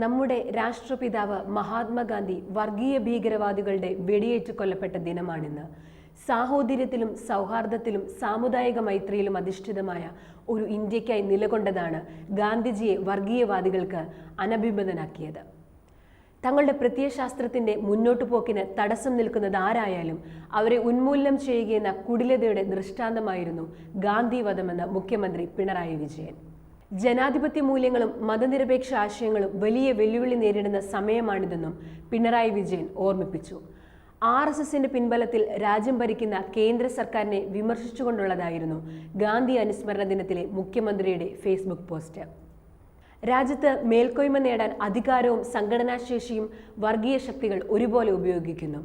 നമ്മുടെ രാഷ്ട്രപിതാവ് മഹാത്മാഗാന്ധി വർഗീയ ഭീകരവാദികളുടെ വെടിയേറ്റ് കൊല്ലപ്പെട്ട ദിനമാണിന്ന്. സാഹോദര്യത്തിലും സൗഹാർദ്ദത്തിലും സാമുദായിക മൈത്രിയിലും അധിഷ്ഠിതമായ ഒരു ഇന്ത്യക്കായി നിലകൊണ്ടതാണ് ഗാന്ധിജിയെ വർഗീയവാദികൾക്ക് അനഭിമതനാക്കിയത്. തങ്ങളുടെ പ്രത്യയശാസ്ത്രത്തിന്റെ മുന്നോട്ടു പോക്കിന് തടസ്സം നിൽക്കുന്നത് ആരായാലും അവരെ ഉന്മൂലനം ചെയ്യുകയെന്ന കുടിലതയുടെ ദൃഷ്ടാന്തമായിരുന്നു ഗാന്ധി വധമെന്ന് മുഖ്യമന്ത്രി പിണറായി വിജയൻ. ജനാധിപത്യ മൂല്യങ്ങളും മതനിരപേക്ഷ ആശയങ്ങളും വലിയ വെല്ലുവിളി നേരിടുന്ന സമയമാണിതെന്നും പിണറായി വിജയൻ ഓർമ്മിപ്പിച്ചു. ആർ എസ് എസിന്റെ പിൻബലത്തിൽ രാജ്യം ഭരിക്കുന്ന കേന്ദ്ര സർക്കാരിനെ വിമർശിച്ചുകൊണ്ടുള്ളതായിരുന്നു ഗാന്ധി അനുസ്മരണ ദിനത്തിലെ മുഖ്യമന്ത്രിയുടെ ഫേസ്ബുക്ക് പോസ്റ്റ്. രാജ്യത്ത് മേൽക്കോയ്മ നേടാൻ അധികാരവും സംഘടനാശേഷിയും വർഗീയ ശക്തികൾ ഒരുപോലെ ഉപയോഗിക്കുന്നു.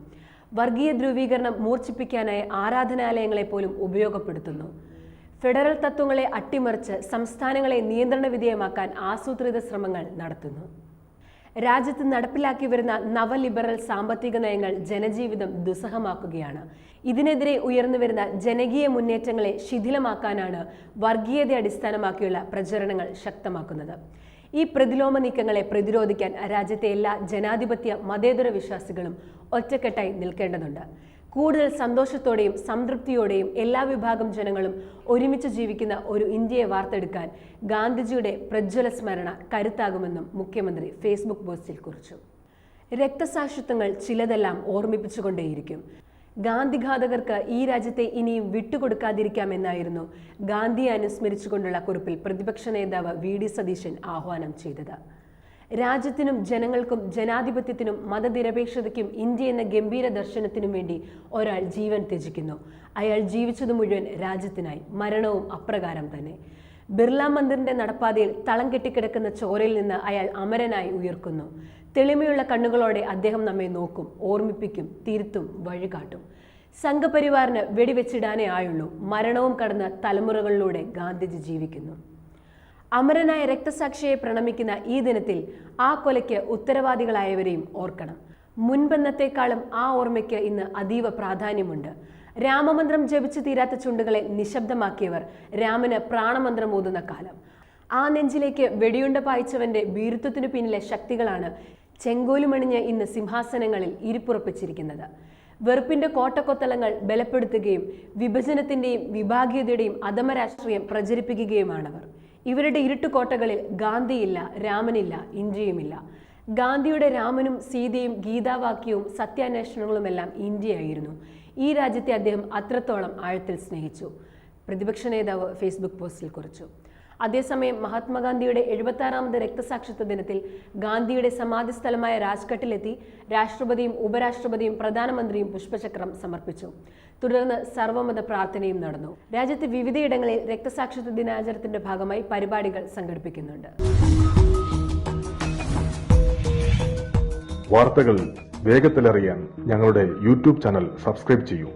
വർഗീയ ധ്രുവീകരണം മൂർച്ഛിപ്പിക്കാനായി ആരാധനാലയങ്ങളെ പോലും ഉപയോഗപ്പെടുത്തുന്നു. ഫെഡറൽ തത്വങ്ങളെ അട്ടിമറിച്ച് സംസ്ഥാനങ്ങളെ നിയന്ത്രണ വിധേയമാക്കാൻ ആസൂത്രിത ശ്രമങ്ങൾ നടത്തുന്നു. രാജ്യത്ത് നടപ്പിലാക്കി വരുന്ന നവലിബറൽ സാമ്പത്തിക നയങ്ങൾ ജനജീവിതം ദുസ്സഹമാക്കുകയാണ്. ഇതിനെതിരെ ഉയർന്നുവരുന്ന ജനകീയ മുന്നേറ്റങ്ങളെ ശിഥിലമാക്കാനാണ് വർഗീയത അടിസ്ഥാനമാക്കിയുള്ള പ്രചരണങ്ങൾ ശക്തമാക്കുന്നത്. ഈ പ്രതിലോമ നീക്കങ്ങളെ പ്രതിരോധിക്കാൻ രാജ്യത്തെ എല്ലാ ജനാധിപത്യ മതേതര വിശ്വാസികളും ഒറ്റക്കെട്ടായി നിൽക്കേണ്ടതുണ്ട്. കൂടുതൽ സന്തോഷത്തോടെയും സംതൃപ്തിയോടെയും എല്ലാ വിഭാഗം ജനങ്ങളും ഒരുമിച്ച് ജീവിക്കുന്ന ഒരു ഇന്ത്യയെ വാർത്തെടുക്കാൻ ഗാന്ധിജിയുടെ പ്രജ്വല സ്മരണ കരുത്താകുമെന്നും മുഖ്യമന്ത്രി ഫേസ്ബുക്ക് പോസ്റ്റിൽ കുറിച്ചു. രക്തസാക്ഷിത്വങ്ങൾ ചിലതെല്ലാം ഓർമ്മിപ്പിച്ചുകൊണ്ടേയിരിക്കും. ഗാന്ധിഘാതകർക്ക് ഈ രാജ്യത്തെ ഇനിയും വിട്ടുകൊടുക്കാതിരിക്കാമെന്നായിരുന്നു ഗാന്ധിയെ അനുസ്മരിച്ചുകൊണ്ടുള്ള കുറിപ്പിൽ പ്രതിപക്ഷ നേതാവ് വി ഡി സതീശൻ ആഹ്വാനം ചെയ്തത്. രാജ്യത്തിനും ജനങ്ങൾക്കും ജനാധിപത്യത്തിനും മതനിരപേക്ഷതയ്ക്കും ഇന്ത്യ എന്ന ഗംഭീര ദർശനത്തിനും വേണ്ടി ഒരാൾ ജീവൻ ത്യജിക്കുന്നു. അയാൾ ജീവിച്ചത് മുഴുവൻ രാജ്യത്തിനായി മരണവും അപ്രകാരം തന്നെ. ബിർള മന്ദിറിന്റെ നടപ്പാതയിൽ തളം കെട്ടിക്കിടക്കുന്ന ചോരയിൽ നിന്ന് അയാൾ അമരനായി ഉയർക്കുന്നു. തെളിമയുള്ള കണ്ണുകളോടെ അദ്ദേഹം നമ്മെ നോക്കും ഓർമ്മിപ്പിക്കും തിരുത്തും വഴികാട്ടും. സംഘപരിവാറിന് വെടിവെച്ചിടാനേ ആയുള്ളൂ. മരണവും കടന്ന് തലമുറകളിലൂടെ ഗാന്ധിജി ജീവിക്കുന്നു. അമരനായ രക്തസാക്ഷിയെ പ്രണമിക്കുന്ന ഈ ദിനത്തിൽ ആ കൊലയ്ക്ക് ഉത്തരവാദികളായവരെയും ഓർക്കണം. മുൻപെന്നത്തെക്കാളും ആ ഓർമ്മയ്ക്ക് ഇന്ന് അതീവ പ്രാധാന്യമുണ്ട്. രാമമന്ത്രം ജപിച്ചു തീരാത്ത ചുണ്ടുകളെ നിശബ്ദമാക്കിയവർ രാമന് പ്രാണമന്ത്രം ഓതുന്ന കാലം. ആ നെഞ്ചിലേക്ക് വെടിയുണ്ട പായിച്ചവന്റെ വീരത്വത്തിനു പിന്നിലെ ശക്തികളാണ് ചെങ്കോലുമണിഞ്ഞ് ഇന്ന് സിംഹാസനങ്ങളിൽ ഇരിപ്പുറപ്പിച്ചിരിക്കുന്നത്. വെറുപ്പിന്റെ കോട്ടക്കൊത്തലങ്ങൾ ബലപ്പെടുത്തുകയും വിഭജനത്തിന്റെയും വിഭാഗീയതയുടെയും അധമരാഷ്ട്രീയം പ്രചരിപ്പിക്കുകയുമാണവർ. ഇവരുടെ ഇരുട്ടുകോട്ടകളിൽ ഗാന്ധിയില്ല രാമനില്ല ഇന്ത്യയുമില്ല. ഗാന്ധിയുടെ രാമനും സീതയും ഗീതാവാക്യവും സത്യാന്വേഷണങ്ങളുമെല്ലാം ഇന്ത്യയായിരുന്നു. ഈ രാജ്യത്തെ അദ്ദേഹം അത്രത്തോളം ആഴത്തിൽ സ്നേഹിച്ചു. പ്രതിപക്ഷ നേതാവ് ഫേസ്ബുക്ക് പോസ്റ്റിൽ കുറിച്ചു. അതേസമയം മഹാത്മാഗാന്ധിയുടെ എഴുപത്തി ആറാമത് രക്തസാക്ഷിത്വ ദിനത്തിൽ ഗാന്ധിയുടെ സമാധി സ്ഥലമായ രാജ്ഘട്ടിലെത്തി രാഷ്ട്രപതിയും ഉപരാഷ്ട്രപതിയും പ്രധാനമന്ത്രിയും പുഷ്പചക്രം സമർപ്പിച്ചു. തുടർന്ന് സർവമത പ്രാർത്ഥനയും നടന്നു. രാജ്യത്ത് വിവിധയിടങ്ങളിൽ രക്തസാക്ഷിത്വ ദിനാചരണത്തിന്റെ ഭാഗമായി പരിപാടികൾ സംഘടിപ്പിക്കുന്നുണ്ട്. വാർത്തകൾ വേഗത്തിലറിയാൻ ഞങ്ങളുടെ യൂട്യൂബ് ചാനൽ സബ്സ്ക്രൈബ് ചെയ്യൂ.